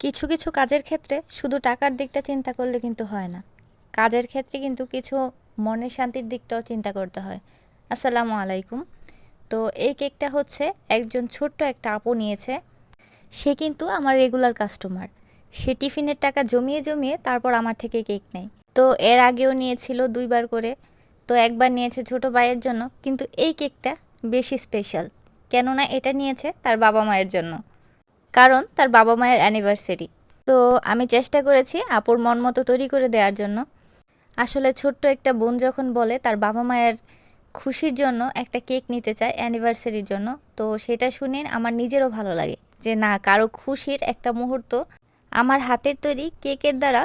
কিছু কিছু কাজের ক্ষেত্রে শুধু টাকার দিকটা চিন্তা করলে কিন্তু হয় না। কাজের ক্ষেত্রে কিন্তু কিছু মনের শান্তির দিকটাও চিন্তা করতে হয়। আসসালামু আলাইকুম। তো এই কেকটা হচ্ছে একজন ছোট্ট একটা আপু নিয়েছে। সে কিন্তু আমার রেগুলার কাস্টমার। সে টিফিনের টাকা জমিয়ে জমিয়ে তারপর আমার থেকে কেক নেয়। তো এর আগেও নিয়েছিল দুইবার করে। তো একবার নিয়েছে ছোট ভাইয়ের জন্য। কিন্তু এই কেকটা বেশি স্পেশাল। কেননা এটা নিয়েছে তার বাবা মায়ের জন্য। কারণ তার বাবা মায়ের অ্যানিভার্সারি তো আমি চেষ্টা করেছি আপুর মন মতো তৈরি করে দেওয়ার জন্য। আসলে ছোট্ট একটা বোন যখন বলে তার বাবা মায়ের খুশির জন্য একটা কেক নিতে চায় অ্যানিভার্সারির জন্য, তো সেটা শুনে আমার নিজেরও ভালো লাগে যে না, কারও খুশির একটা মুহূর্ত আমার হাতের তৈরি কেকের দ্বারা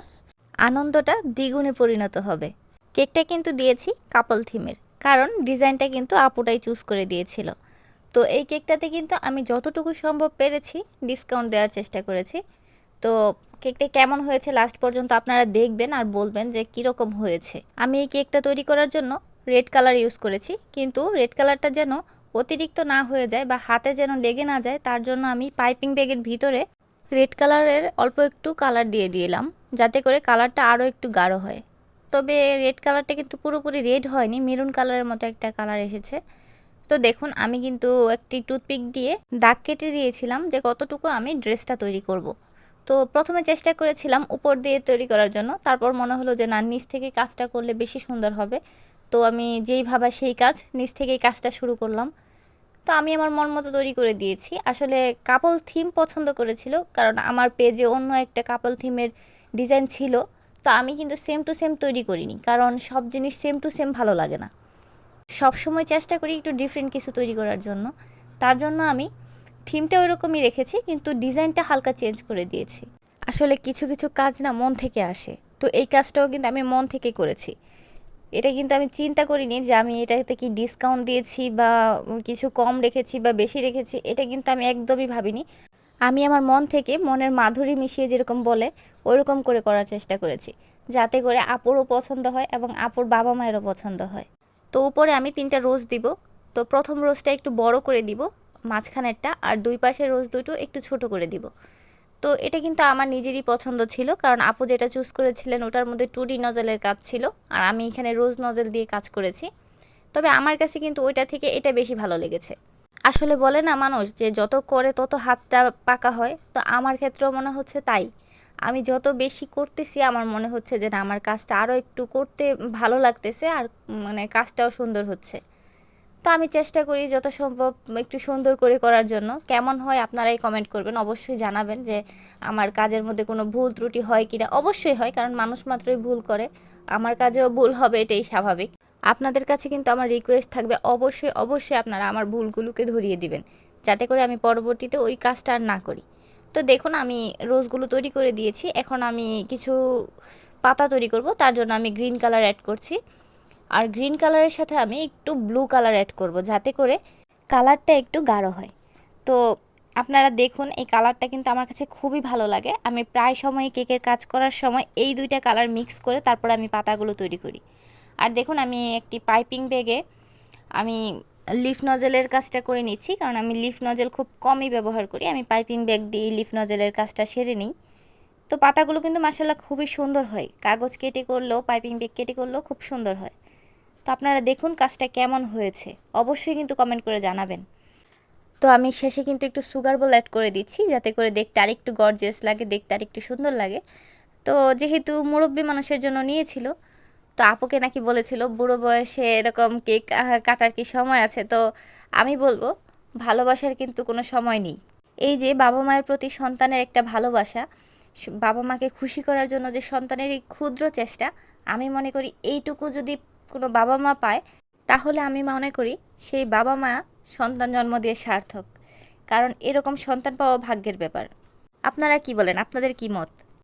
আনন্দটা দ্বিগুণে পরিণত হবে। কেকটা কিন্তু দিয়েছি কাপল থিমের কারণ ডিজাইনটা কিন্তু আপুটাই চুজ করে দিয়েছিল। তো এই কেকটাতে কিন্তু আমি যতটুকু সম্ভব পেরেছি ডিসকাউন্ট দেওয়ার চেষ্টা করেছি। তো কেকটা কেমন হয়েছে লাস্ট পর্যন্ত আপনারা দেখবেন আর বলবেন যে কীরকম হয়েছে। আমি এই কেকটা তৈরি করার জন্য রেড কালার ইউজ করেছি, কিন্তু রেড কালারটা যেন অতিরিক্ত না হয়ে যায় বা হাতে যেন লেগে না যায়, তার জন্য আমি পাইপিং ব্যাগের ভিতরে রেড কালারের অল্প একটু কালার দিয়ে দিলাম, যাতে করে কালারটা আরও একটু গাঢ় হয়। তবে রেড কালারটা কিন্তু পুরোপুরি রেড হয়নি মেরুন কালারের মতো একটা কালার এসেছে। তো দেখুন, আমি কিন্তু একটি টুথপিক দিয়ে দাগ কেটে দিয়েছিলাম যে কতটুকু আমি ড্রেসটা তৈরি করব। তো প্রথমে চেষ্টা করেছিলাম উপর দিয়ে তৈরি করার জন্য, তারপর মনে হলো যে না, নিচ থেকে কাজটা করলে বেশি সুন্দর হবে। তো আমি যেই ভাবা সেই কাজ, নিচ থেকেই কাজটা শুরু করলাম। তো আমি আমার মন মতো তৈরি করে দিয়েছি। আসলে কাপল থিম পছন্দ করেছিল, কারণ আমার পেজে অন্য একটা কাপল থিমের ডিজাইন ছিল। তো আমি কিন্তু সেম টু সেম তৈরি করিনি, কারণ সব জিনিস সেম টু সেম ভালো লাগে না। সব সময় চেষ্টা করি একটু ডিফারেন্ট কিছু তৈরি করার জন্য। তার জন্য আমি থিমটা ওইরকমই রেখেছি, কিন্তু ডিজাইনটা হালকা চেঞ্জ করে দিয়েছি। আসলে কিছু কিছু কাজ না মন থেকে আসে। তো এই কাজটাও কিন্তু আমি মন থেকে করেছি। এটা কিন্তু আমি চিন্তা করিনি যে আমি এটাতে কি ডিসকাউন্ট দিয়েছি বা কিছু কম রেখেছি বা বেশি রেখেছি, এটা কিন্তু আমি একদমই ভাবিনি। আমি আমার মন থেকে মনের মাধুরী মিশিয়ে যেরকম বলে, ওইরকম করে করার চেষ্টা করেছি। যাতে করে আপুরও পছন্দ হয় এবং আপুর বাবা মায়েরও পছন্দ হয়। তো উপরে আমি তিনটা রোজ দিব। তো প্রথম রোজটা একটু বড় করে দিব, মাঝখানেরটা, আর দুই পাশের রোজ দুটো একটু ছোট করে দিব। তো এটা কিন্তু আমার নিজেরই পছন্দ ছিল, কারণ আপু যেটা চুজ করেছিলেন ওটার মধ্যে টু ডি নজেলের কাজ ছিল, আর আমি এখানে রোজ নজেল দিয়ে কাজ করেছি। তবে আমার কাছে কিন্তু ওইটা থেকে এটা বেশি ভালো লেগেছে। আসলে বলে না মানুষ যে যত করে তত হাতটা পাকা হয়, তো আমার ক্ষেত্রেও মনে হচ্ছে তাই। আমি যত বেশি করতেছি, আমার মনে হচ্ছে যে না, আমার কাজটা আরও একটু করতে ভালো লাগতেছে আর মানে কাজটাও সুন্দর হচ্ছে। তো আমি চেষ্টা করি যত সম্ভব একটু সুন্দর করে করার জন্য। কেমন হয় আপনারাই কমেন্ট করবেন, অবশ্যই জানাবেন যে আমার কাজের মধ্যে কোনো ভুল ত্রুটি হয় কিনা। অবশ্যই হয়, কারণ মানুষ মাত্রই ভুল করে। আমার কাজেও ভুল হবে, এটাই স্বাভাবিক। আপনাদের কাছে কিন্তু আমার রিকোয়েস্ট থাকবে, অবশ্যই অবশ্যই আপনারা আমার ভুলগুলোকে ধরিয়ে দিবেন। যাতে করে আমি পরবর্তীতে ওই কাজটা আর না করি। তো দেখুন, আমি রোজগুলো তৈরি করে দিয়েছি। এখন আমি কিছু পাতা তৈরি করব, তার জন্য আমি গ্রিন কালার অ্যাড করছি। আর গ্রিন কালারের সাথে আমি একটু ব্লু কালার অ্যাড করব, যাতে করে কালারটা একটু গাঢ় হয়। তো আপনারা দেখুন, এই কালারটা কিন্তু আমার কাছে খুবই ভালো লাগে। আমি প্রায় সময় কেকের কাজ করার সময় এই দুইটা কালার মিক্স করে তারপর আমি পাতাগুলো তৈরি করি। আর দেখুন, আমি একটি পাইপিং ব্যাগে আমি লিফ নজেলের কাজটা করে নিচ্ছি, কারণ আমি লিফ নজেল খুব কমই ব্যবহার করি। আমি পাইপিং ব্যাগ দিয়ে লিফ নজেলের কাজটা সেরে নিই। তো পাতাগুলো কিন্তু মাসাল্লাহ খুবই সুন্দর হয়। কাগজ কেটে করলেও পাইপিং ব্যাগ কেটে করলেও খুব সুন্দর হয়। তো আপনারা দেখুন কাজটা কেমন হয়েছে। অবশ্যই কিন্তু কমেন্ট করে জানাবেন। তো আমি শেষে কিন্তু একটু সুগার বল অ্যাড করে দিচ্ছি, যাতে করে দেখতে আরেকটু গর্জিয়াস লাগে, দেখতে আরেকটু সুন্দর লাগে। তো যেহেতু মুরব্বী মানুষের জন্য নিয়েছিল তো আপুকে নাকি বলেছিল, বুড়ো বয়সে এরকম কেক কাটার কি সময় আছে? তো আমি বলব, ভালোবাসার কিন্তু কোনো সময় নেই। এই যে বাবা মায়ের প্রতি সন্তানের একটা ভালোবাসা বাবা মাকে খুশি করার জন্য যে সন্তানের এই ক্ষুদ্র চেষ্টা, আমি মনে করি এইটুকু যদি কোনো বাবা মা পায়, তাহলে আমি মনে করি সেই বাবা মা সন্তান জন্ম দিয়ে সার্থক। কারণ এরকম সন্তান পাওয়া ভাগ্যের ব্যাপার। আপনারা কি বলেন? আপনাদের কি মত?